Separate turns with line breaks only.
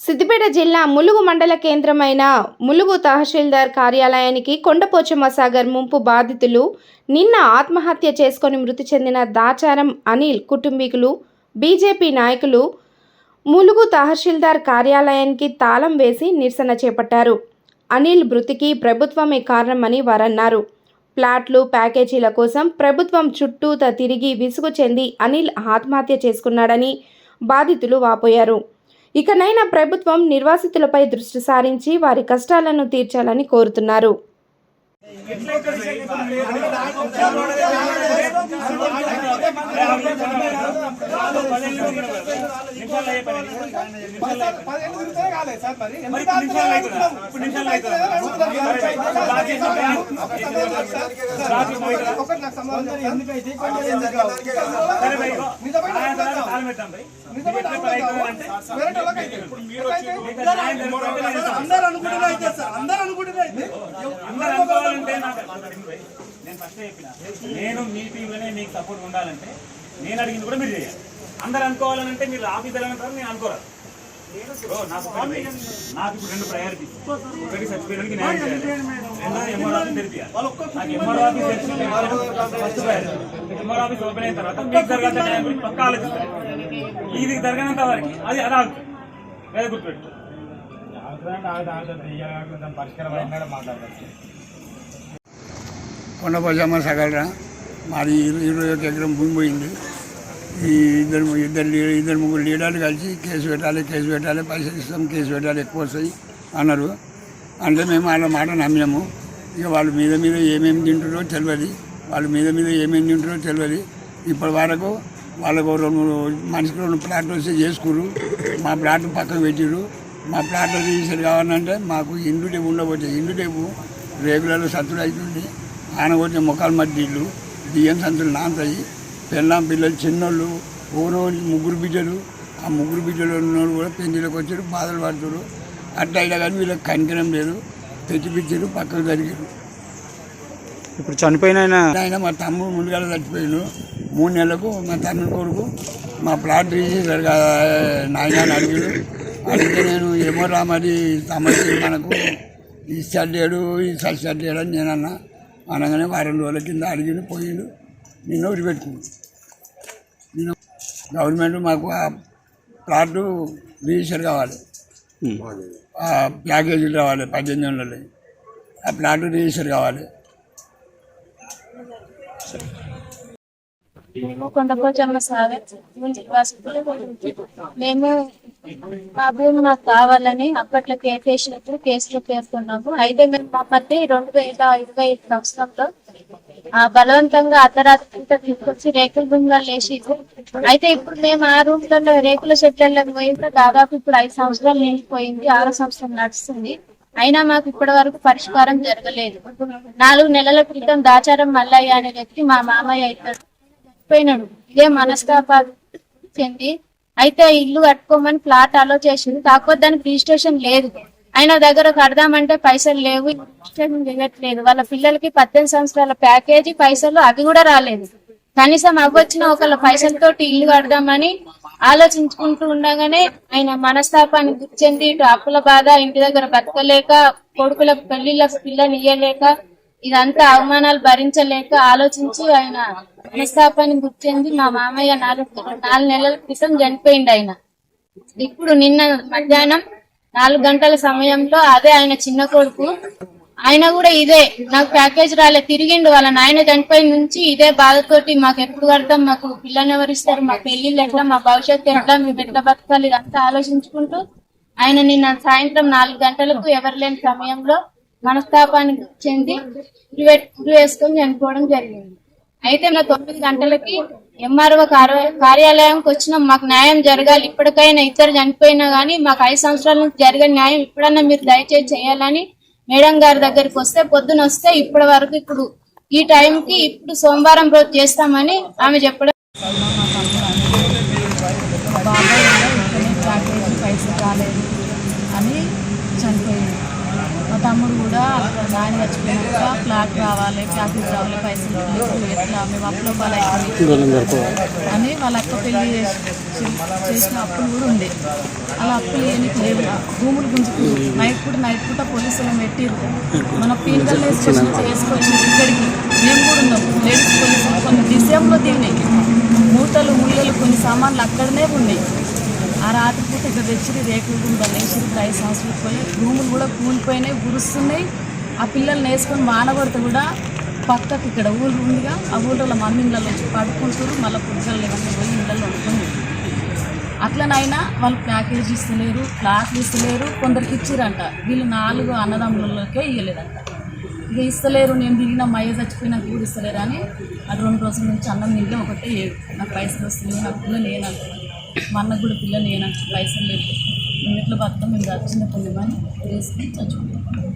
సిద్దిపేట జిల్లా ములుగు మండల కేంద్రమైన ములుగు తహసీల్దార్ కార్యాలయానికి కొండపోచమ్మ సాగర్ ముంపు బాధితులు నిన్న ఆత్మహత్య చేసుకొని మృతి చెందిన దాచారం అనిల్ కుటుంబీకులు బీజేపీ నాయకులు ములుగు తహసీల్దార్ కార్యాలయానికి తాళం వేసి నిరసన చేపట్టారు. అనిల్ మృతికి ప్రభుత్వమే కారణమని వారన్నారు. ప్లాట్లు ప్యాకేజీల కోసం ప్రభుత్వం చుట్టూత తిరిగి విసుగు చెంది అనిల్ ఆత్మహత్య చేసుకున్నాడని బాధితులు వాపోయారు. ఇకనైనా ప్రభుత్వం నిర్వాసితులపై దృష్టి సారించి వారి కష్టాలను తీర్చాలని కోరుతున్నారు.
అందరూ అనుకుంటున్నా అయితే సార్. అందరూ అనుకుంటున్నా అయితే.
అందరూ అనుకోవాలంటే నాకు నేను ఫస్ట్ చెప్పిన. నేను మీ టీంలోనే మీకు సపోర్ట్ ఉండాలంటే నేను అడిగింది కూడా మీరు చేయాలి. అందరు అనుకోవాలంటే మీరు ఆఫీసర్ అంటారు నేను అనుకోరాదు. నాకు ఇప్పుడు రెండు ప్రయారిటీ ఒకటి చచ్చిపోయడానికి న్యాయం చేయాలి. రెండోది ఎంఆర్ ఆఫీస్ తెరిపియాలి నాకు MR office first priority MR office open అయిన తర్వాత మీకు జరగాల్సిన న్యాయం గురించి పక్కా ఆలోచిస్తారు. ఇది జరగనంత వరకు అది అది ఆగుతుంది గుర్తుపెట్టు
కొండపోచమ్మ సగలరా మాది ఇరవై ఒక ఎకరం భూమి పోయింది. ఈ ఇద్దరు ఇద్దరు ఇద్దరు ముగ్గురు లీడర్లు కలిసి కేసు పెట్టాలి కేసు పెట్టాలి పైసలు ఇస్తాం కేసు పెట్టాలి ఎక్కువ వస్తాయి అన్నారు. అంటే మేము వాళ్ళ మాట నమ్మాము. ఇక వాళ్ళు మీద మీద ఏమేమి తింటారో తెలియదు వాళ్ళు మీద మీద ఏమేమి తింటారో తెలియదు ఇప్పటి వరకు వాళ్ళకు రెండు మనిషికి రెండు ప్లాట్లు వస్తే చేసుకురు మా ప్లాట్ పక్కన పెట్టిరు మా ప్లాట్లో రిజిస్టర్ కావాలంటే మాకు ఇండు టేపు ఉండబోతే ఇండు టేపు రేగులలో సత్తుడు అవుతుంది ఆనగొట్టిన మొక్కలు మధ్యలు బియ్యం సంతులు నాంతాయి పెళ్ళాం పిల్లలు చిన్నోళ్ళు ఓనో ముగ్గురు బిడ్డలు. ఆ ముగ్గురు బిడ్డలు ఉన్నోళ్ళు కూడా పెళ్ళిలోకి వచ్చారు బాధలు పడుతారు అట్లా అయినా కానీ వీళ్ళకి కనికరం లేదు. తెచ్చిపిచ్చారు పక్కకు జరిగారు.
ఇప్పుడు చనిపోయిన ఆయన
ఆయన మా తమ్ముడు ముందుగా చచ్చిపోయాడు. మూడు నెలలకు మా తమ్ముడు కొడుకు మా ప్లాట్ రిజిస్టర్ నాయన అడిగాడు. అడిగితే నేను ఏమో రా మరి సమస్య మనకు ఈ సడ్డాడు ఈ సడ్డాడు అని నేను అన్నా. అనగానే వారం రోజుల కింద అడిగిన పోయిండు. నిన్న ఊరి పెట్టుకుంది నేను గవర్నమెంట్ మాకు ఆ ప్లాట్ రిజిస్టర్ కావాలి. ఆ ప్యాకేజీలు కావాలి పద్దెనిమిది వందలు ఆ ప్లాట్ రిజిస్టర్ కావాలి.
మేము కొండపోచమ్మ సాగర్ మేము మా భూమి మాకు కావాలని అప్పట్లో కేసు వేసినప్పుడు కేసులో పేర్కొన్నాము అయితే మేము మా రెండు వేల ఇరవై ఐదు సంవత్సరంలో ఆ బలవంతంగా అర్ధరాత్రి తీసుకొచ్చి రేకుల భూమిగా లేచి అయితే ఇప్పుడు మేము ఆ రూమ్లో రేకుల చెట్లలో పోయి దాదాపు ఇప్పుడు ఐదు సంవత్సరాలు నిండిపోయింది. ఆరో సంవత్సరం నడుస్తుంది. అయినా మాకు ఇప్పటి వరకు పరిష్కారం జరగలేదు. నాలుగు నెలల క్రితం దాచారం మల్లయ్య అనే వ్యక్తి మా మామయ్య అవుతాడు పోయినాడు. ఇదే మనస్తాపాలు చెంది అయితే ఇల్లు కట్టుకోమని ప్లాట్ అలో చేసింది. కాకపోతే దానికి రిజిస్ట్రేషన్ లేదు. ఆయన దగ్గర కడదామంటే పైసలు లేవు. రిజిస్ట్రేషన్ చేయట్లేదు వాళ్ళ పిల్లలకి పద్దెనిమిది సంవత్సరాల ప్యాకేజీ పైసలు అవి కూడా రాలేదు. కనీసం అవ్వచ్చిన ఒకళ్ళ పైసలతో ఇల్లు కడదామని ఆలోచించుకుంటూ ఉండగానే ఆయన మనస్తాపానికి గురి చెంది ఇటు అప్పుల బాధ ఇంటి దగ్గర బతకలేక కొడుకుల పెళ్ళిళ్ళకు పిల్లని ఇయ్యలేక ఇదంతా అవమానాలు భరించలేక ఆలోచించి ఆయన మనస్తాపాన్ని గుర్తింది చెంది మా మామయ్య నాలుగు నాలుగు నెలల క్రితం చనిపోయింది ఆయన. ఇప్పుడు నిన్న మధ్యాహ్నం నాలుగు గంటల సమయంలో అదే ఆయన చిన్న కొడుకు. ఆయన కూడా ఇదే. నాకు ప్యాకేజ్ రాలే. తిరిగిండు. వాళ్ళ నాయన చనిపోయిన నుంచి ఇదే బాధతోటి మాకు ఎప్పుడు కడతాం? మాకు పిల్లని ఎవరిస్తారు మా పెళ్ళిళ్ళు ఎట్లా? మా భవిష్యత్తు ఎట్లా? మీ బిడ్డ బతకాలి? ఇదంతా ఆలోచించుకుంటూ ఆయన నిన్న సాయంత్రం నాలుగు గంటలకు ఎవరు లేని సమయంలో మనస్తాపానికి చెంది ఉరి వేసుకొని చనిపోవడం జరిగింది. అయితే నా తొమ్మిది గంటలకి ఎంఆర్ఓ కార్యాలయంకి వచ్చిన మాకు న్యాయం జరగాలి. ఇప్పటికైనా ఇద్దరు చనిపోయినా గానీ మాకు ఐదు సంవత్సరాల నుంచి జరిగిన న్యాయం ఇప్పుడన్నా మీరు దయచేసి చేయాలని మేడం గారి దగ్గరికి వస్తే పొద్దున వస్తే ఇప్పటి వరకు ఇప్పుడు ఈ టైంకి ఇప్పుడు సోమవారం రోజు చేస్తామని ఆమె చెప్పడం.
అని చనిపోయింది తమ్ముడు కూడా నాయన చచ్చిపోయినాక ఫ్లాట్ రావాలి ప్యాకేజ్ రావాలి పైసలు ఎట్లా మేము అప్పులో అని వాళ్ళ అక్క పెళ్ళి చేసి చేసి చేసిన అప్పులు కూడా ఉండే. అలా అప్పులు ఏమి లేవు. భూములు గుంజుకు నైట్ పూట నైట్ పూట పోలీసులు పెట్టిర్రు. మన వేసుకొని చేసుకొచ్చి ఇక్కడికి మేము కూడా ఉన్నాం. లేడీస్ పోలీసులు కొన్ని డిసెంబర్లో దిగినాయి మూటలు ముళ్ళలు కొన్ని సామాన్లు అక్కడనే ఉన్నాయి. ఆ రాత్రి పూట ఇక్కడ తెచ్చి రేకులు గుండా లేచి ఇప్పుడు ఐదు సంవత్సరాలు పోయి రూములు కూడా కూలిపోయినాయి గురుస్తున్నాయి ఆ పిల్లల్ని వేసుకొని వానబడితే కూడా పక్కకి ఇక్కడ ఊళ్ళు ఉందిగా ఆ ఊళ్ళో మమ్మీళ్ళలో వచ్చి పడుకుంటారు మళ్ళీ పురుషులు ఇవన్నీ పోయి ఇళ్ళలో వండుకొని అట్లనైనా వాళ్ళు ప్యాకేజ్ ఇస్తలేరు క్లాత్లు ఇస్తలేరు కొందరికి ఇచ్చిరంట. వీళ్ళు నాలుగు అన్నదమ్ములకే ఇవ్వలేదంట ఇక ఇస్తలేరు నేను దిగిన మయ్య చచ్చిపోయినాక కూడా ఇస్తలేరు అని అది రెండు రోజుల నుంచి అన్నం తింటే ఒకటే ఏడు. నాకు పైసలు వస్తున్నాయి నాకు పిల్లలు లేనంటున్నాను మా అన్నకు కూడా పిల్లలు ఏనంట పైసలు లేదు. మేము ఎట్లా బతాం మేము చిన్న పొందమని వేసుకుని చచ్చిపోతాం